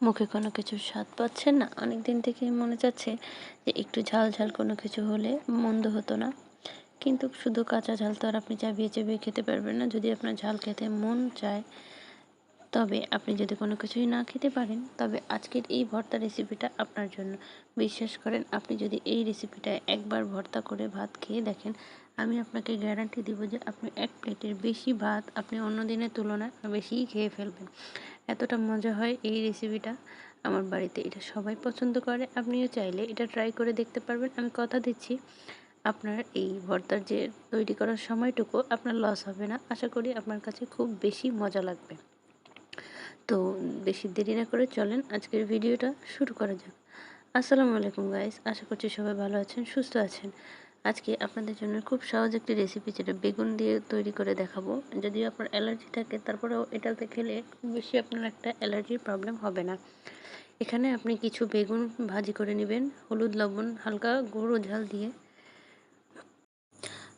মুখে কোনো কিছু স্বাদ পাচ্ছেন না। অনেক দিন থেকেই মনে যাচ্ছে যে একটু ঝাল ঝাল কোনো কিছু হলে মন্দ হতো না। কিন্তু শুধু কাঁচা ঝাল তো আর আপনি চাবিয়ে চাবিয়ে খেতে পারবেন না। যদি আপনার ঝাল খেতে মন চায় তবে আপনি যদি কোনো কিছুই না খেতে পারেন, তবে আজকের এই ভর্তা রেসিপিটা আপনার জন্য। বিশ্বাস করেন, আপনি যদি এই রেসিপিটা একবার ভর্তা করে ভাত খেয়ে দেখেন, আমি আপনাকে গ্যারান্টি দিব যে আপনি এক প্লেটের বেশি ভাত আপনি অন্য দিনের তুলনায় বেশিই খেয়ে ফেলবেন। এতটা মজা হয় এই রেসিপিটা আমার বাড়িতে এটা সবাই পছন্দ করে, আপনিও চাইলে এটা ট্রাই করে দেখতে পারবেন। আমি কথা দিচ্ছি, আপনার এই ভর্তার যে তৈরি করার সময়টুকু আপনার লস হবে না। আশা করি আপনার কাছে খুব বেশি মজা লাগবে। তো বেশি দেরি না করে চলেন আজকের ভিডিওটা শুরু করা যাক। আসসালামু আলাইকুম গাইস আশা করছি সবাই ভালো আছেন, সুস্থ আছেন। আজকে আপনাদের জন্য খুব সহজ একটি রেসিপি যেটা বেগুন দিয়ে তৈরি করে দেখাবো। যদিও আপনার অ্যালার্জি থাকে, তারপরেও এটাতে খেলে বেশি আপনার একটা অ্যালার্জির প্রবলেম হবে না। এখানে আপনি কিছু বেগুন ভাজি করে নেবেন, হলুদ, লবণ, হালকা গুঁড়ো ঝাল দিয়ে।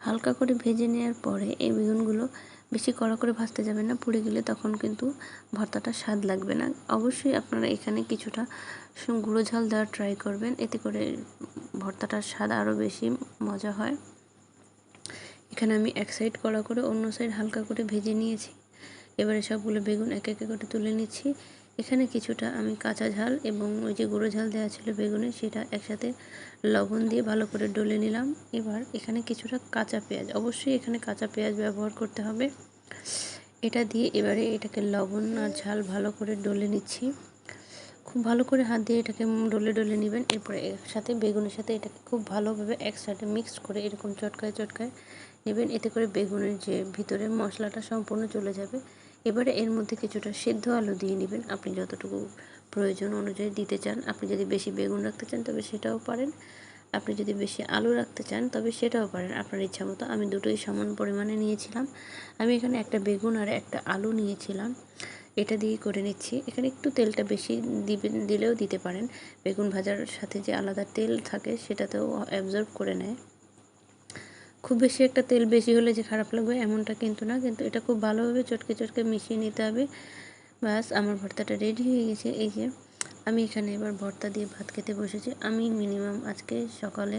হালকা করে ভেজে নেওয়ার পরে এই বেগুনগুলো বেশি কড়া করে ভাজতে যাবেন না, পুড়ে গেলে তখন কিন্তু ভর্তাটা স্বাদ লাগবে না। অবশ্যই আপনারা এখানে কিছুটা গুঁড়ো ঝাল দেওয়ার ট্রাই করবেন, এতে করে ভর্তাটার স্বাদ আরও বেশি মজা হয়। এখানে আমি এক সাইড কড়া করে অন্য সাইড হালকা করে ভেজে নিয়েছি। এবারে সবগুলো বেগুন এক এক করে তুলে নিচ্ছি। এখানে কিছুটা আমি কাঁচা ঝাল এবং ওই যে গুঁড়ো ঝাল দেওয়া ছিল বেগুনে সেটা একসাথে লবণ দিয়ে ভালো করে ডলে নিলাম। এবার এখানে কিছুটা কাঁচা পেঁয়াজ, অবশ্যই এখানে কাঁচা পেঁয়াজ ব্যবহার করতে হবে। এটা দিয়ে এবারে এটাকে লবণ আর ঝাল ভালো করে ডলে নিচ্ছি। খুব ভালো করে হাত দিয়ে এটাকে ডলে ডলে নেবেন। এরপরে একসাথে বেগুনের সাথে এটাকে খুব ভালোভাবে একসাথে মিক্স করে এরকম চটকায় চটকায় নেবেন। এতে করে বেগুনের যে ভিতরে মশলাটা সম্পূর্ণ চলে যাবে। এবারে এর মধ্যে কিছুটা সেদ্ধ আলু দিয়ে নেবেন। আপনি যতটুকু প্রয়োজন অনুযায়ী দিতে চান। আপনি যদি বেশি বেগুন রাখতে চান, তবে সেটাও পারেন। আপনি যদি বেশি আলু রাখতে চান, তবে সেটাও পারেন। আপনার ইচ্ছা মতো আমি দুটোই সমান পরিমাণে নিয়েছিলাম। আমি এখানে একটা বেগুন আর একটা আলু নিয়েছিলাম। এটা দিয়ে করে নিচ্ছি। এখানে একটু তেলটা বেশি দিবেন, দিলেও দিতে পারেন। বেগুন ভাজার সাথে যে আলাদা তেল থাকে, সেটাতেও অ্যাবজর্ব করে নেয়। খুব বেশি একটা তেল বেশি হলে যে খারাপ লাগবে এমনটা কিন্তু না। কিন্তু এটা খুব ভালোভাবে চটকে চটকে মিশিয়ে নিতে হবে। ব্যাস আমার ভর্তাটা রেডি হয়ে গেছে। এই যে, আমি এখানে এবার ভর্তা দিয়ে ভাত খেতে বসেছি। আমি মিনিমাম আজকে সকালে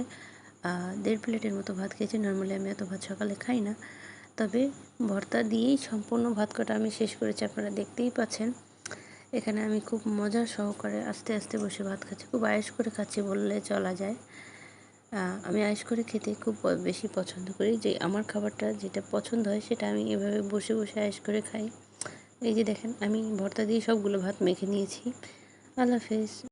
দেড় প্লেটের মতো ভাত খেয়েছি। নর্মালি আমি এত ভাত সকালে খাই না। তবে ভর্তা দিয়েই সম্পূর্ণ ভাত কটা আমি শেষ করেছি। আপনারা দেখতেই পাচ্ছেন। এখানে আমি খুব মজা সহকারে আস্তে আস্তে বসে ভাত খাচ্ছি। খুব আয়েস করে খাচ্ছি বললে চলা যায়। আমি আয়েস করে খেতে খুব বেশি পছন্দ করি। যে আমার খাবারটা যেটা পছন্দ হয় সেটা আমি এভাবে বসে বসে আয়েস করে খাই। এই যে দেখেন, আমি ভর্তা দিয়ে সবগুলো ভাত মেখে নিয়েছি। আল্লাহ হাফেজ।